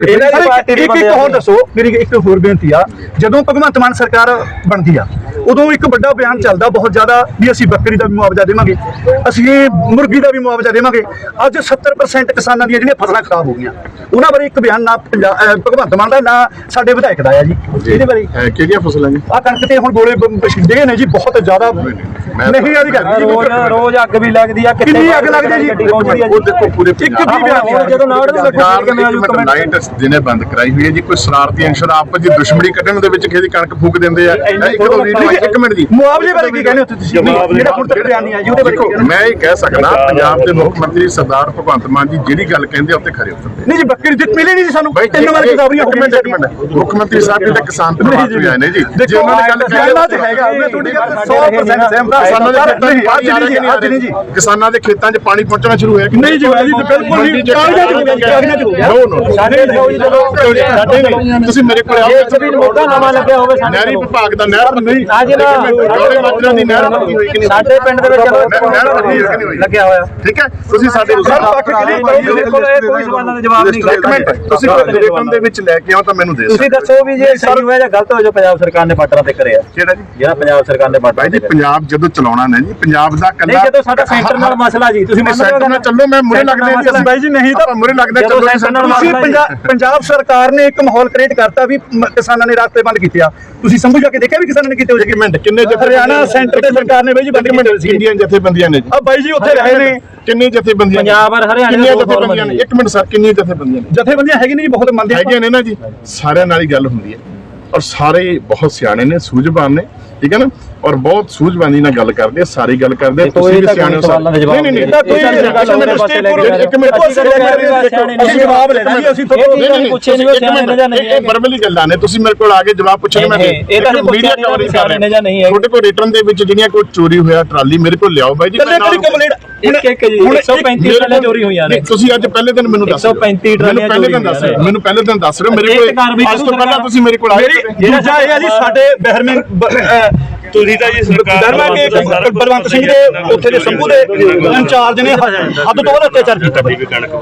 ਇਹਨਾਂ ਦੀ ਪਾਰਟੀ ਦੇ ਇੱਕ ਇੱਕ ਹੋਰ ਦੱਸੋ ਮੇਰੀ ਇੱਕ ਹੋਰ ਬੇਨਤੀ ਆ। ਜਦੋਂ ਭਗਵੰਤ ਮਾਨ ਸਰਕਾਰ ਬਣਦੀ ਆ ਉਦੋਂ ਇੱਕ ਵੱਡਾ ਬਿਆਨ ਚੱਲਦਾ ਬਹੁਤ ਜ਼ਿਆਦਾ ਵੀ ਅਸੀਂ ਬੱਕਰੀ ਦਾ ਵੀ ਮੁਆਵਜ਼ਾ ਦੇਵਾਂਗੇ। ਅਸੀਂ ਮੁਰਗੀ ਦਾ ਵੀ ਮੁਆਵਜ਼ਾ ਦੇਵਾਂਗੇ। ਅੱਜ 70% ਕਿਸਾਨਾਂ ਦੀਆਂ ਜਿਹੜੀਆਂ ਫਸਲਾਂ ਖਰਾਬ ਹੋ ਗਈਆਂ ਉਹਨਾਂ ਬਾਰੇ ਇੱਕ ਬਿਆਨ ਨਾ ਭਗਵੰਤ ਮਾਨ ਦਾ ਨਾ ਸਾਡੇ ਵਿਧਾਇਕ ਦਾ ਆ ਜੀ। ਇਹਦੇ ਬਾਰੇ। ਹੈ ਕਿਹੜੀਆਂ ਫਸਲਾਂ ਜੀ? ਆ ਕਣਕ ਤੇ ਹੁਣ ਗੋਲੇ ਛਿੰਡੇ ਨੇ ਜੀ ਬਹੁਤ ਜ਼ਿਆਦਾ। ਨਹੀਂ। ਆ ਜੀ ਗੱਲ ਜੀ ਰੋਜ਼ ਰੋਜ਼ ਅੱਗ ਵੀ ਲੱਗਦੀ ਆ ਕਿੱਥੇ ਕਿੰਨੀ ਅੱਗ ਲੱਗਦੀ ਆ ਜੀ? ਉਹ ਦੇਖੋ ਪੂਰੇ ਇੱਕ ਵੀ ਬਿਆਨ ਜਦੋਂ ਨਾੜ ਨੇ ਕਮੈਂਟ ਲਾਈਟ ਦਿਨੇ ਬੰਦ ਕਰਾਈ ਹੋਈ ਹੈ ਜੀ ਕੋਈ ਸ਼ਰਾਰਤੀ ਅੰਸ਼ਰ ਆਪਸ ਦੀ ਦੁਸ਼ਮਣੀ ਕੱਢਣ ਦੇ ਵਿੱਚ ਦੀ ਕਣਕ ਫੂਕ ਦਿੰਦੇ ਆ? ਇਹ ਇੱਕ ਦੋ ਵੀਡੀਓ ਇੱਕ ਮਿੰਟ ਜੀ ਮੁਆਵਜ਼ੇ ਬਾਰੇ ਕੀ ਕਹਿੰਦੇ ਹੋ ਤੁਸੀਂ ਜਿਹੜਾ ਹੁਣ ਤੱਕ ਬਿਆਨ ਨਹੀਂ ਆਇਆ ਉਹਦੇ ਬਾਰੇ ਕੀ ਦੇਖੋ ਮੈਂ ਇਹ ਕਹਿ ਸਕਦਾ ਪੰਜਾਬ ਦੇ ਮੁੱਖ ਮੰਤਰੀ ਸਰਦਾਰ ਭਗਵੰਤ ਮਾਨ ਜੀ ਜਿਹੜੀ ਗੱਲ ਕਹਿੰਦੇ ਉੱਤੇ ਖਰੇ ਉਤਰਦੇ ਨਹੀਂ ਜੀ ਬੱਕਰੀ ਦਿੱਤ ਮਿਲੀ ਨਹੀਂ ਜੀ ਸਾਨੂੰ ਤਿੰਨ ਵਾਰ ਕਿਤਾਬੀਆਂ ਹੋ ਇੱਕ ਗਈਆਂ ਮਿੰਟ ਇੱਕ ਮਿੰਟ ਮੁੱਖ ਮੰਤਰੀ ਸਾਹਿਬ ਜੀ ਤਾਂ ਕਿਸਾਨ ਪਰਿਵਾਰ ਤੋਂ ਆਏ ਨੇ ਜੀ ਜੇ ਉਹਨਾਂ ਨੇ ਗੱਲ 'ਚ ਹੈਗਾ ਮੈਂ ਤੁਹਾਡੀ ਗੱਲ 100% ਸਹਿਮਤ ਹਾਂ ਕਿਸਾਨਾਂ ਦੇ ਖੇਤਾਂ 'ਚ ਪਾਣੀ ਆ ਅੱਜ ਰਿਹਾ ਨਹੀਂ ਜੀ ਅੱਜ ਨਹੀਂ ਜੀ ਕਿਸਾਨਾਂ ਦੇ ਖੇਤਾਂ 'ਚ ਪਾਣੀ ਪਹੁੰਚਣਾ ਸ਼ੁਰੂ ਹੋਇਆ ਨਹੀਂ ਜੀ, ਜੀ, ਬਿਲਕੁਲ ਨਹੀਂ। ਕਾਗਜ਼ਾਂ 'ਚ ਹੋ ਗਿਆ। ਨੋ ਨੋ ਸਾਡੇ ਤੁਸੀਂ ਮੇਰੇ ਕੋਲ ਆਓ ਜੇ ਜ਼ਮੀਨ ਮੋਢਾ ਨਵਾਂ ਲੱਗਿਆ ਹੋਵੇ ਸਾਡੇ ਨਹਿਰੀ। ਵਿਭਾਗ ਦਾ ਨਹਿਰ ਨਹੀਂ ਜੀ ਨਾ ਜੋੜੇ ਮਾਜਰਾ ਦੀ ਨਹਿਰ ਲੱਗੀ ਹੋਈ ਕਿ ਨਹੀਂ? ਸਾਡੇ ਪਿੰਡ ਦੇ ਵਿੱਚ ਨਹਿਰ ਲੱਗੀ ਹੋਈ ਕਿ ਨਹੀਂ ਹੋਈ? ਲੱਗਿਆ ਹੋਇਆ। ਠੀਕ ਹੈ? ਤੁਸੀਂ ਸਾਡੇ ਸਰ, ਪੱਖ ਕਿਹੜੀ ਪਾਈ ਹੋਈ ਹੈ? ਕੋਲ ਇਹ ਕੋਈ ਸਵਾਲਾਂ ਦਾ ਜਵਾਬ ਨਹੀਂ। ਮਿੰਟ। ਤੁਸੀਂ ਰਿਟਰਨ ਦੇ ਵਿੱਚ ਲੈ ਕੇ ਆਓ ਤਾਂ ਮੈਨੂੰ ਦੇ ਤੁਸੀਂ ਦੱਸੋ ਵੀ ਜੇ ਸਹੀ ਹੋਇਆ ਜਾਂ ਗਲਤ ਹੋਇਆ ਜੋ ਪੰਜਾਬ ਸਰਕਾਰ ਨੇ ਬਾਰਡਰਾਂ ਤੇ ਕਰਿਆ। ਕਿਹੜਾ ਜੀ? ਜਿਹੜਾ ਪੰਜਾਬ ਸਰਕਾਰ ਨੇ ਜੀ ਤੇ ਪੰਜਾਬ ਜਦੋਂ ਚਲਾਉਣਾ ਨਾ ਜੀ ਪੰਜਾਬ ਦਾ ਕੱਲਾ ਨਹੀਂ ਜਦੋਂ ਸਾਡਾ ਸੈਂਟਰ ਨਾਲ ਮਸਲਾ ਜੀ ਤੁਸੀਂ ਹੋ ਸੈਂਟਰ ਨਾਲ ਚੱਲੋ ਮੈਂ ਮੁਰੇ ਲੱਗਦੇ ਮਸਲਾ। ਬਾਈ ਜੀ ਨਹੀਂ ਤਾਂ ਮੁਰੇ ਲੱਗਦੇ ਚੱਲੋ ਤੁਸੀਂ ਜੀ। ਪੰਜਾਬ ਸਰਕਾਰ ਨੇ ਇੱਕ ਮਾਹੌਲ ਕ੍ਰੀਏਟ ਕਰਤਾ ਵੀ ਕਿਸਾਨਾਂ ਨੇ ਰਾਸਤੇ ਬੰਦ ਕੀਤੇ ਆ। ਤੁਸੀਂ ਜਾ ਕੇ ਦੇਖਿਆ ਵੀ ਕਿਸਾਨਾਂ ਨੇ ਕੀਤੇ ਹੋਏ ਇੱਕ ਮਿੰਟ ਕਿੰਨੇ ਜਥੇ ਹਰਿਆਣਾ ਸੈਂਟਰ ਤੇ ਸਰਕਾਰ ਨੇ ਬਾਈ ਜੀ ਹੋਏ ਸੀ। ਇੰਡੀਅਨ ਜਥੇਬੰਦੀਆਂ ਨੇ ਜੀ? ਆ ਬਾਈ ਜੀ ਉੱਥੇ ਰਹੇ ਨੇ। ਕਿੰਨੇ ਜਥੇਬੰਦੀਆਂ ਨੇ? ਪੰਜਾਬ ਔਰ ਹਰਿਆਣਾ ਦੋ ਜਥੇਬੰਦੀਆਂ ਨੇ? ਇੱਕ ਮਿੰਟ ਸਰ ਕਿੰਨੀਆਂ ਜਥੇਬੰਦੀਆਂ ਨੇ? ਜਥੇਬੰਦੀਆਂ ਹੈਗੀਆਂ ਨਹੀਂ ਜੀ ਬਹੁਤ ਮੰਨਦੇ ਹੈਗੀਆਂ ਨੇ ਨਾ ਜੀ। ਸਾਰਿਆਂ ਨਾਲ ਹੀ ਗੱਲ ਹੁੰਦੀ ਹੈ। ਔਰ ਸਾਰੇ ਬਹੁਤ ਸਿਆਣੇ ਨੇ ਸੂਝਵਾਨ ਨੇ। ਠੀਕ ਹੈ ਨਾ? ਔਰ ਬਹੁਤ ਸੂਝਵਾਨੀ ਨਾਲ ਗੱਲ ਕਰਦੇ ਆ ਸਾਰੀ ਗੱਲ ਕਰਦੇ ਆ, ਤੁਸੀਂ ਵੀ ਸਿਆਣੇ ਹੋ ਜਵਾਬ ਨਹੀਂ ਨਹੀਂ ਨਹੀਂ ਕੋਈ ਰਹੇ ਇੱਕ ਮਿੰਟ ਅਸੀਂ ਰਹੇ ਜਵਾਬ ਲੈਣਾ ਜੀ ਅਸੀਂ ਤੁਹਾਨੂੰ ਪੁੱਛੇ ਨਹੀਂ ਸਿਆਣੇ ਜਾਂ ਨਹੀਂ ਇਹ ਵਰਬਲੀ ਗੱਲਾਂ ਨੇ ਤੁਸੀਂ ਮੇਰੇ ਕੋਲ ਆ ਕੇ ਜਵਾਬ ਪੁੱਛਣ ਮੈਂ ਇਹ ਤਾਂ ਨਹੀਂ ਕਵਰੇਜ ਕਰ ਸਿਆਣੇ ਨੇ। ਜਾਂ ਨਹੀਂ ਹੈਗੇ। ਤੁਹਾਡੇ ਕੋਲ ਰਿਟਰਨ ਦੇ ਵਿੱਚ ਜਿਹੜੀਆਂ ਕੋਈ ਚੋਰੀ ਹੋਇਆ ਟਰਾਲੀ ਮੇਰੇ ਕੋਲ ਲਿਆਓ ਬਾਈ ਜੀ ਕੱਲੇ ਕੰਪਲੇਂਟ ਇੱਕ ਇੱਕ ਜੀ 135 ਟਰਾਲੀਆਂ ਚੋਰੀ ਹੋਈਆਂ ਨੇ। ਤੁਸੀਂ ਅੱਜ ਪਹਿਲੇ ਦਿਨ ਮੈਨੂੰ ਦੱਸ 135 ਟਰਾਲੀਆਂ ਮੈਨੂੰ ਪਹਿਲੇ ਦਿਨ ਚੋਰੀ ਹੋਈਆਂ। ਮੈਨੂੰ ਪਹਿਲੇ ਦਿਨ ਦੱਸ ਰਹੇ ਹੋ ਮੇਰੇ ਕੋਲ ਅੱਜ ਤੋਂ ਪਹਿਲਾਂ ਤੁਸੀਂ ਮੇਰੇ ਕੋਲ ਆਏ ਮੇਰੀ ਦੂਜਾ ਇਹ ਆ ਜੀ ਸਾਡੇ ਬਹਿਰਮੇ ਤੁਸੀਂ ਤਾਂ ਜੀ ਸਰਕਾਰ ਕੇ ਬਲਵੰਤ ਸਿੰਘ ਦੇ ਉੱਥੇ ਦੇ ਸੰਭੂ ਦੇ ਇੰਚਾਰਜ ਨੇ ਹੱਦ ਤੋਂ ਵੱਧ ਅਤਿਆਚਾਰ ਕੀਤਾ।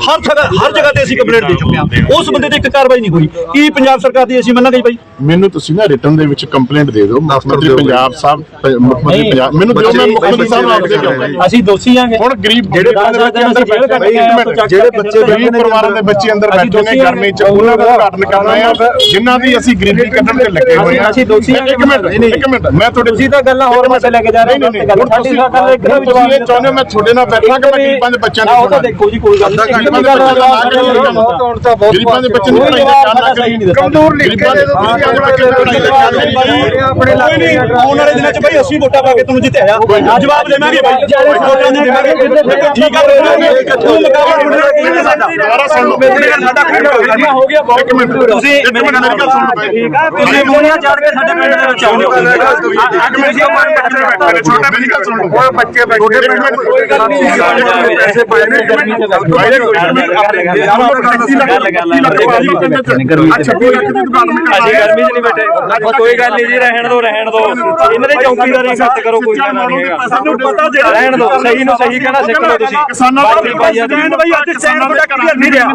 ਹਰ ਜਗ੍ਹਾ ਹਰ ਜਗ੍ਹਾ ਤੇ ਅਸੀਂ ਕੰਪਲੇਂਟ ਦੇ ਚੁੱਕੇ ਹਾਂ। ਉਸ ਬੰਦੇ ਤੇ ਇੱਕ ਕਾਰਵਾਈ ਨਹੀਂ ਹੋਈ। ਕੀ ਪੰਜਾਬ ਸਰਕਾਰ ਦੀ ਅਸੀਂ ਮੰਨਾਂਗੇ ਬਾਈ? ਮੈਨੂੰ ਤੁਸੀਂ ਨਾ ਰਿਟਰਨ ਦੇ ਵਿੱਚ ਕੰਪਲੇਂਟ ਦੇ ਦਿਓ। ਮੁੱਖ ਮੰਤਰੀ ਪੰਜਾਬ ਸਾਹਿਬ ਮੁੱਖ ਮੰਤਰੀ ਪੰਜਾਬ ਮੈਨੂੰ ਦਿਓ ਮੈਂ ਮੁੱਖ ਮੰਤਰੀ ਸਾਹਿਬ ਨੂੰ ਆਪ ਦੇ ਕੇ ਆਉਂਗਾ ਅਸੀਂ ਦੋਸ਼ੀ ਆਂਗੇ ਹੁਣ ਗਰੀਬ ਜਿਹੜੇ ਬੱਚੇ ਅੰਦਰ ਬੈਠੇ ਜਿਹੜੇ ਬੱਚੇ ਗਰੀਬ ਪਰਿਵਾਰਾਂ ਦੇ ਬੱਚੇ ਅੰਦਰ ਬੈਠੇ ਨੇ ਗਰਮੀ ਚ ਉਹਨਾਂ ਦਾ ਉਦਘਾਟਨ ਕਰਨਾ ਆ ਜਿਨ੍ਹਾਂ ਦੀ ਅਸੀਂ ਗਰੀਬੀ ਕੱਢਣ ਤੇ ਲੱਗੇ ਹੋਏ ਆ ਅਸੀਂ ਦੋਸ਼ੀ ਹਾਂ। ਇੱਕ ਮਿੰਟ। ਇੱਕ ਮਿੰਟ ਮੈਂ ਤੁਹਾਡੇ ਤੁਸੀਂ ਤਾਂ ਗੱਲਾਂ ਹੋਰ ਪਾਸੇ ਲੈ ਕੇ ਜਾ ਰਹੇ ਹੋ, ਸਾਡੀ ਤੁਸੀਂ ਸਰਕਾਰ ਨੇ ਇੱਕ ਦਾ ਵੀ ਜਵਾਬ ਤੁਸੀਂ ਇਹ ਚਾਹੁੰਦੇ ਮੈਂ ਤੁਹਾਡੇ ਨਾਲ ਬੈਠਾਂ ਕਿ ਮੈਂ ਗਰੀਬਾਂ ਦੇ ਬੱਚਿਆਂ ਨੂੰ ਤਾਂ ਦੇਖੋ ਜੀ ਕੋਈ ਗੱਲ ਨਹੀਂ ਗਰੀਬਾਂ ਦੇ ਬੱਚਿਆਂ ਨੂੰ ਕੇ ਦੇ ਪੜਾਈ ਦਾ ਕਮਜ਼ੋਰ ਲਿਖ ਗਰੀਬਾਂ ਦੇ ਤੁਸੀਂ ਦਾ ਕਾਰਨ ਨਹੀਂ ਕੋਈ ਨਹੀਂ ਆਉਣ ਵਾਲੇ ਦਿਨਾਂ 'ਚ ਬਾਈ ਅਸੀਂ ਵੋਟਾਂ ਪਾ ਕੇ ਤੁਹਾਨੂੰ ਜਿੱਤਿਆ ਆ। ਜਵਾਬ ਦੇਵਾਂਗੇ ਬਾਈ ਵੋਟਾਂ ਨਹੀਂ। ਦੇਵਾਂਗੇ ਠੀਕ ਆ ਤੂੰ ਮੁਕਾਬਲਾ ਕੀ ਸਾਡਾ। ਦੁਬਾਰਾ ਸੁਣ ਲਓ ਸਾਡਾ ਖੜਾ ਹੋ ਗਿਆ। ਬਹੁਤ ਤੁਸੀਂ ਇੱਕ ਮਿੰਟ ਮੇਰੀ ਗੱਲ ਸੁਣ ਲਓ ਠੀਕ ਆ ਤੁਸੀਂ ਮੋਨੀਆ ਚੜ ਕੇ ਸਾਡੇ ਪਿੰਡ ਦੇ ਵਿੱਚ ਆਉਂਦੇ ਹੋ ਛੋਟਾ ਮੇਰੀ ਗੱਲ ਸੁਣ ਲਓ। ਬੱਚੇ ਬੈਠੇ ਕੋਈ ਗੱਲ ਨਹੀਂ ਪੈਸੇ ਪਾਏ ਨੇ ਗਰਮੀ ਚ ਅਸੀਂ ਗਰਮੀ 'ਚ ਨਹੀਂ ਬੈਠੇ। ਉਹ ਕੋਈ ਗੱਲ ਨਹੀਂ ਜੀ ਰਹਿਣ ਦੋ ਰਹਿਣ ਦੋ। ਇਹਨਾਂ ਦੇ ਚੌਕੀਦਾਰੀ ਸੱਤ ਕਰੋ ਕੋਈ ਗੱਲ ਨਹੀਂ ਹੈਗਾ। ਸਾਨੂੰ ਪਤਾ ਜੇ ਰਹਿਣ ਦੋ। ਸਹੀ ਨੂੰ ਸਹੀ ਕਹਿਣਾ ਸਿੱਖ ਲਓ ਤੁਸੀਂ। ਕਿਸਾਨਾਂ ਦਾ ਬਾਕੀ ਭਾਈ ਅੱਜ ਸਟੈਂਡ ਬਾਈ ਅੱਜ ਸਟੈਂਡ ਤੁਹਾਡਾ ਕਲੀਅਰ ਨਹੀਂ ਰਿਹਾ?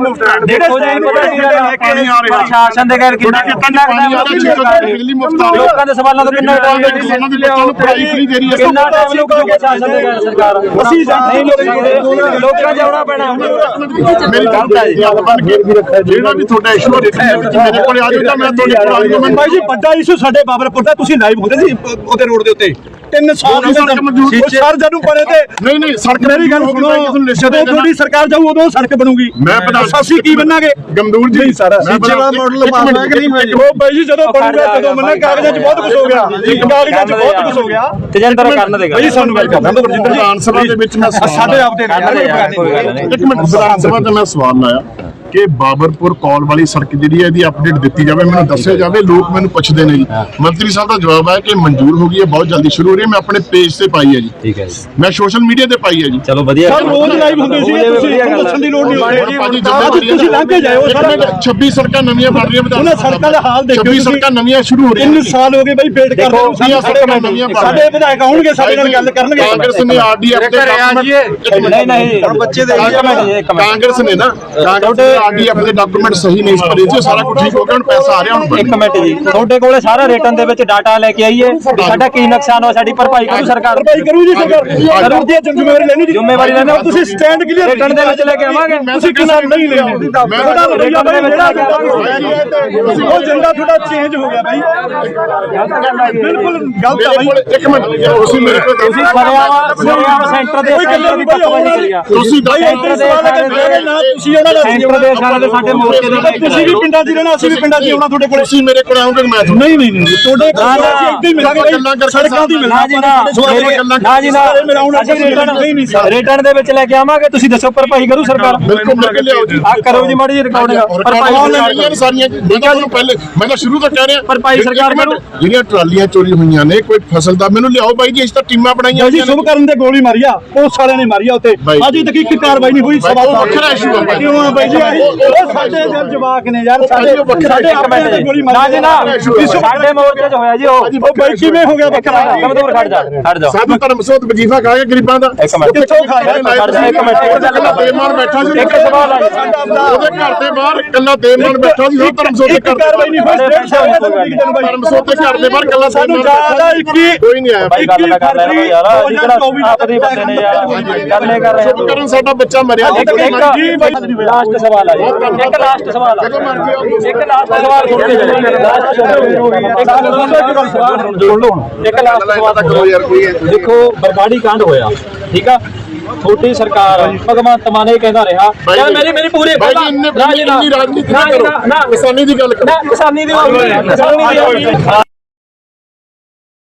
ਦੇਖੋ ਜੀ ਪਤਾ ਕੀ ਗੱਲ ਹੈ ਪਾਣੀ ਆ ਰਿਹਾ। ਪ੍ਰਸ਼ਾਸਨ ਦੇ ਘਰ ਕਿੰਨਾ ਕਿੰਨਾ ਪਾਣੀ ਆ ਰਿਹਾ? ਚੀਜ਼ਾਂ ਦੀ ਬਿਜਲੀ ਮੁਫਤ ਆ ਰਹੀ ਲੋਕਾਂ ਦੇ ਸਵਾਲਾਂ ਤੋਂ ਕਿੰਨਾ ਟਾਈਮ ਕਿਸਾਨਾਂ ਦੇ ਬੱਚਿਆਂ ਨੂੰ ਪੜਾਈ ਫ੍ਰੀ ਦੇ ਰਹੀ ਹੈ ਕਿੰਨਾ ਟਾਈਮ ਲੋਕਾਂ ਸ਼ਾਸਨ ਦੇ ਸਰਕਾਰ ਅਸੀਂ ਨਹੀਂ ਲੋਕਾਂ ਲੋਕਾਂ ਜਾਉਣਾ ਪੈਣਾ। ਮੇਰੀ ਗੱਲ ਹੈ। ਬਣ ਕੇ ਜਿਹੜਾ ਵੀ ਤੁਹਾਡਾ ਇਸ਼ੂ ਹੈ ਮੇਰੇ ਕੋਲ ਆ ਜਾਓ ਤਾਂ ਮੈਂ ਤੁਹਾਡੀ ਪੜਾਈ ਨੂੰ ਮੈਂ ਬਾਈ ਜੀ ਵੱਡਾ ਇਸ਼ੂ ਸਾਡੇ ਬਾਬਰਪੁਰ ਦਾ ਤੁਸੀਂ ਲਾਈਵ ਹੁੰਦੇ ਸੀ ਉਹਦੇ ਰੋਡ ਦੇ ਉੱਤੇ। ਤਿੰਨ ਸਾਲ ਉਹ ਸੜਕ ਮਨਜ਼ੂਰ- ਉਹ ਸਰ ਜਦੋਂ ਪੜੇ ਤੇ ਨਹੀਂ ਨਹੀਂ ਸੜਕ ਮੇਰੀ ਗੱਲ ਸੁਣੋ ਜਦੋਂ ਤੁਹਾਡੀ ਸਰਕਾਰ ਜਾਊ ਉਦੋਂ ਸੜਕ ਬਣੂਗੀ। ਮੈਂ ਅਸੀਂ ਕੀ ਬਣਾਂਗੇ ਗਮਦੂਰ ਜੀ ਨਹੀਂ ਸਰ ਮੈਂ ਸੀਚੇ ਦਾ ਇੱਕ- ਮਾਡਲ ਬਣਨਾ ਕਿ ਨਹੀਂ ਹੋਇਆ ਉਹ ਬਾਈ ਜੀ ਜਦੋਂ ਬਣੂਗਾ ਜਦੋਂ ਮੰਨਾ ਕਾਗਜ਼ਾਂ 'ਚ ਬਹੁਤ ਕੁਝ ਹੋ ਗਿਆ। ਕਾਗਜ਼ਾਂ 'ਚ ਬਹੁਤ ਕੁਝ ਹੋ ਗਿਆ। ਤੇਜਿੰਦਰ ਕਰਨ ਦੇਗਾ ਬਾਈ ਸਾਨੂੰ ਗੱਲ ਕਰਨਾ। ਵਿਧਾਨ ਸਭਾ ਦੇ ਵਿੱਚ ਮੈਂ ਸਵਾਲ ਸਾਡੇ ਆਪ ਗੱਲ ਨਹੀਂ ਇੱਕ ਮਿੰਟ ਵਿਧਾਨ ਸਭਾ ਤੇ ਮੈਂ ਸਵਾਲ ਲਾਇਆ। ਕਿ ਬਾਬਰਪੁਰ ਕੌਲ ਵਾਲੀ ਸੜਕ ਜਿਹੜੀ ਹੈ ਇਹਦੀ ਅਪਡੇਟ ਦਿੱਤੀ ਜਾਵੇ ਮੈਨੂੰ ਦੱਸਿਆ ਜਾਵੇ ਲੋਕ ਮੈਨੂੰ ਪੁੱਛਦੇ ਨੇ ਜੀ। ਮੰਤਰੀ ਸਾਹਿਬ ਦਾ ਜਵਾਬ ਹੈ ਕਿ ਮਨਜ਼ੂਰ ਹੋ ਗਈ ਹੈ ਬਹੁਤ ਜਲਦੀ ਸ਼ੁਰੂ ਹੋ ਰਹੀ ਹੈ ਮੈਂ ਆਪਣੇ ਪੇਜ ਤੇ ਪਾਈ ਹੈ ਜੀ। ਠੀਕ ਹੈ ਜੀ। ਮੈਂ ਸੋਸ਼ਲ ਮੀਡੀਆ ਤੇ ਪਾਈ ਹੈ ਜੀ। ਚਲੋ ਵਧੀਆ ਸਰ ਰੋਜ਼ ਲਾਈਵ ਹੁੰਦੇ ਸੀ ਤੁਸੀਂ ਦੱਸਣ ਦੀ ਲੋੜ ਨਹੀਂ ਭਾਜੀ, ਹੁੰਦੀ। ਜ਼ਿੰਮੇਵਾਰੀ ਹੈ। ਤੁਸੀਂ ਲੰਘ ਕੇ ਜਾਇਓ ਇੱਕ ਸਰ। ਮਿੰਟ, 26 ਸੜਕਾਂ ਨਵੀਆਂ ਬਣ ਰਹੀਆਂ ਉਹਨਾਂ ਸੜਕਾਂ ਦਾ ਹਾਲ ਦੇਖਿਓ 26 ਤੁਸੀਂ। ਸੜਕਾਂ ਨਵੀਆਂ ਸ਼ੁਰੂ ਹੋ ਰਹੀਆਂ ਤਿੰਨ ਸਾਲ ਹੋ ਗਏ ਬਾਈ ਵੇਟ ਦੇਖੋ, ਨੂੰ ਵੀਹਾਂ ਸੜਕਾਂ ਨਵੀਆਂ ਬਣ ਸਾਡੇ ਵਿਧਾਇਕ ਆਉਣਗੇ ਸਾਡੇ ਨਾਲ ਗੱਲ ਕਰਨਗੇ। ਕਾਂਗਰਸ ਨੇ ਆਰਡੀਐਫ ਦੇ ਨਹੀਂ ਨਹੀਂ ਹੁਣ ਬੱਚੇ ਦੇ ਕਾਂਗਰਸ ਨੇ ਨਾ ਕਾਂਗਰਸ ਆਰਡੀਐਫ ਦੇ ਡਾਕੂਮੈਂਟ ਸਹੀ ਨਹੀਂ ਭਰੇ ਸੀ ਸਾਰਾ ਕੁਝ ਠੀਕ ਹੋ ਗਿਆ ਹੁਣ ਪੈਸਾ ਆ ਰਿਹਾ ਹੁਣ ਇੱਕ ਮਿੰਟ ਜੀ ਤੁਹਾਡੇ ਕੋਲੇ ਸਾਰਾ ਰਿਟਰਨ ਦੇ ਵਿੱਚ ਡਾਟਾ ਲੈ ਕੇ ਆਈਏ ਸਾਡਾ ਕੀ ਨੁਕਸਾਨ ਹੋਇਆ ਸਾਡੀ ਭਰਪਾਈ ਕਰੂ ਸਰਕਾਰ? ਭਰਪਾਈ ਕਰੂ ਜੀ ਸਰਕਾਰ। ਸਰਕਾਰ ਦੀ ਜ਼ਿੰਮੇਵਾਰੀ ਲੈਣੀ ਜੀ। ਜ਼ਿੰਮੇਵਾਰੀ ਲੈਣੀ। ਤੁਸੀਂ ਸਟੈਂਡ ਕਲੀਅਰ ਰਿਟਰਨ ਦੇ ਵਿੱਚ ਲੈ ਕੇ ਆਵਾਂਗੇ। ਤੁਸੀਂ ਕਿਸਾਨ ਨਹੀਂ ਲੈਣੇ ਮੈਂ ਤੁਹਾਡਾ ਰਵੱਈਆ ਬਾਈ ਦੇ ਜਿਹੜਾ ਉਹ ਏਜੰਡਾ ਤੁਹਾਡਾ ਚੇਂਜ ਹੋ ਗਿਆ ਬਾਈ। ਬਿਲਕੁਲ ਗਲਤ ਆ ਮੇਰੇ ਬਾਈ। ਇੱਕ ਮਿੰਟ ਤੁਸੀਂ ਮੇਰੇ ਕੋਲ ਤੁਸੀਂ ਸਰਿਆਵਾ ਸੈਂਟਰ ਦੇ ਸੈਂਟਰ ਦੀ ਆ ਤੁਸੀਂ ਬਾਈ ਸਵਾਲ ਕਰਦੇ ਨਾ ਤੁਸੀਂ ਉਹਨਾਂ ਦਾ ਸੈਂਟਰ ਦੇ ਸਾਰੇ ਦੇ ਸਾਡੇ ਮੋਰਚੇ ਦੇ ਤੁਸੀਂ ਵੀ ਪਿੰਡਾਂ 'ਚ ਹੀ ਰਹਿਣਾ ਅਸੀਂ ਵੀ ਪਿੰਡਾਂ 'ਚ ਹੀ ਆਉਣਾ ਤੁਹਾਡੇ ਕੋਲ। ਤੁਸੀਂ ਮੇਰੇ ਕੋਲ ਆਉਂਗੇ ਮੈਂ ਤੁਹਾਨੂੰ ਨਹੀਂ ਨਹੀਂ ਨਹੀਂ ਤੁਹਾਡੇ ਕੋਲ ਨਾ, ਨਾ, ਅਸੀਂ ਇੱਥੇ ਹੀ ਮਿਲਾਂਗੇ ਗੱਲਾਂ ਬਾਈ। ਕਰਕੇ ਸੜਕਾਂ ਦੀ ਨਾ ਜੀ ਨਾ। ਨਾ ਜੀ ਨਾ। ਅਸੀਂ ਨਹੀਂ ਨਹੀਂ ਸਰ ਰਿਟਰਨ ਦੇ ਵਿੱਚ ਲੈ ਕੇ ਆਵਾਂਗੇ ਤੁਸੀਂ ਦੱਸੋ ਭਰਪਾਈ ਕਰੂ ਸਰਕਾਰ। ਬਿਲਕੁਲ ਮਿਲ ਕੇ ਲਿਆਓ ਜੀ। ਆ ਕਰੋ ਜੀ ਮਾੜੀ ਜੀ ਰਿਕਾਰਡਿੰਗ ਭਰਪਾਈ ਭਰਪਾਈ ਸਾਰੀਆਂ? ਮੈਂ ਤਾਂ ਤੁਹਾਨੂੰ ਪਹਿਲੇ ਮੈਂ ਤਾਂ ਸ਼ੁਰੂ ਤੋਂ ਕਹਿ ਰਿਹਾ। ਭਰਪਾਈ ਸਰਕਾਰ ਇੱਕ ਮਿੰਟ, ਕਰੂ। ਜਿਹੜੀਆਂ ਟਰਾਲੀਆਂ ਚੋਰੀ ਹੋਈਆਂ ਨੇ ਕੋਈ ਫਸਲ ਦਾ ਮੈਨੂੰ ਲਿਆਓ ਬਾਈ ਜੀ ਇਸ ਤਾਂ ਟੀਮਾਂ ਬਣਾਈਆਂ ਜੀ। ਸ਼ੁਭ ਕਰਨ ਦੇ ਗੋਲੀ ਮਾਰੀ ਆ। ਪੁਲਿਸ ਵਾਲਿਆਂ ਨੇ ਮਾਰੀ ਆ ਉੱਤੇ। ਅਜੇ ਤੱਕ ਇੱਕ ਕਾਰਵਾਈ ਨਹੀਂ ਹੋਈ ਸਵਾਲ ਵੱਖਰਾ issue ਆ ਬਾਈ। ਕਿਉਂ ਆ ਬਾਈ ਜੀ? ਆਹੀ- ਉਹ ਸਾਡੇ ਜਨ ਜਵਾਕ ਨੇ ਯਾਰ ਸਾਡੇ ਉਹ ਵੱਖਰਾ ਸਾਡੇ ਇੱਕ ਆਪਣੇ ਤੇ ਗੋਲੀ ਮਾਰੀ ਨਾ ਜੀ ਨਾ issue ਆ। ਸਾਡੇ ਮੋਰਚੇ 'ਚ ਹੋਇਆ ਜੀ ਉਹ ਉਹ ਬਾਈ ਕਿਵੇਂ ਹੋ ਗਿਆ ਬੱਕਰਾ ਕਮ ਦੂਰ ਖੜ ਜਾ ਖੜ ਜਾ ਸਾਧੂ ਧਰਮ ਸੋਤ ਵਜੀਫਾ ਖਾ ਕੇ ਗਰੀਬਾਂ ਦਾ ਇੱਕ ਮਿੰਟ ਕਿੱਥੋਂ ਖਾਇਆ ਖੜ ਜਾ ਇੱਕ ਮਿੰਟ ਇੱਕ ਗੱਲ ਕਰ ਦੇਮਾਨ ਬੈਠਾ ਸੀ ਇੱਕ ਸਵਾਲ ਆ ਜੀ। ਉਹਦੇ ਘਰ ਦੇ ਬਾਹਰ ਕੱਲਾ ਦੇਮਾਨ ਬੈਠਾ ਸੀ ਉਹ ਧਰਮ ਸੋਤ ਦੇ ਇੱਕ ਘਰ ਕਾਰਵਾਈ ਨਹੀਂ ਹੋਈ ਸਾਡੇ ਡੇਢ ਸਾਲ ਕੋਈ ਗੱਲ ਨਹੀਂ। ਧਰਮ ਸੋਤ ਦੇ ਘਰ ਦੇ ਬਾਹਰ ਕੱਲਾ ਸਾਨੂੰ ਜ਼ਿਆਦਾ ਇੱਕੀ ਕੋਈ ਨਹੀਂ ਆਇਆ ਭਾਈ ਗੱਲ ਤਾਂ ਕਰ ਰਹੇ ਹੋ ਯਾਰ ਅਸੀਂ ਕਿਹੜਾ ਆਪਦੇ ਬੰਦੇ ਨੇ ਯਾਰ ਗੱਲ ਇਹ ਕਰ ਰਹੇ ਚੁੱਪ ਕਰਨ ਸਾਡਾ ਬੱਚਾ ਮਰਿਆ ਲਾਸਟ ਸਵਾਲ ਆ ਜੀ ਇੱਕ ਲਾਸਟ ਸਵਾਲ ਆ। ਇੱਕ ਲਾਸਟ ਸਵਾਲ ਸੁਣ ਕੇ ਜਾਓ। ਇੱਕ ਲਾਸਟ ਸਵਾਲ ਕਰੋ ਯਾਰ ਕੋਈ ਦੇਖੋ ਬਰਗਾੜੀ ਕਾਂਡ ਹੋਇਆ। ਠੀਕ ਆ? ਛੋਟੀ ਸਰਕਾਰ ਭਗਵੰਤ ਮਾਨ ਇਹ ਕਹਿੰਦਾ ਰਿਹਾ ਯਾਰ ਮੇਰੀ ਮੇਰੀ ਪੂਰੀ ਰਾਜਨੀਤੀ ਨਾ ਕਿਸਾਨੀ ਦੀ ਗੱਲ ਕਰੋ। ਕਿਸਾਨੀ ਦੀ ਕਿਸਾਨੀ ਦੀ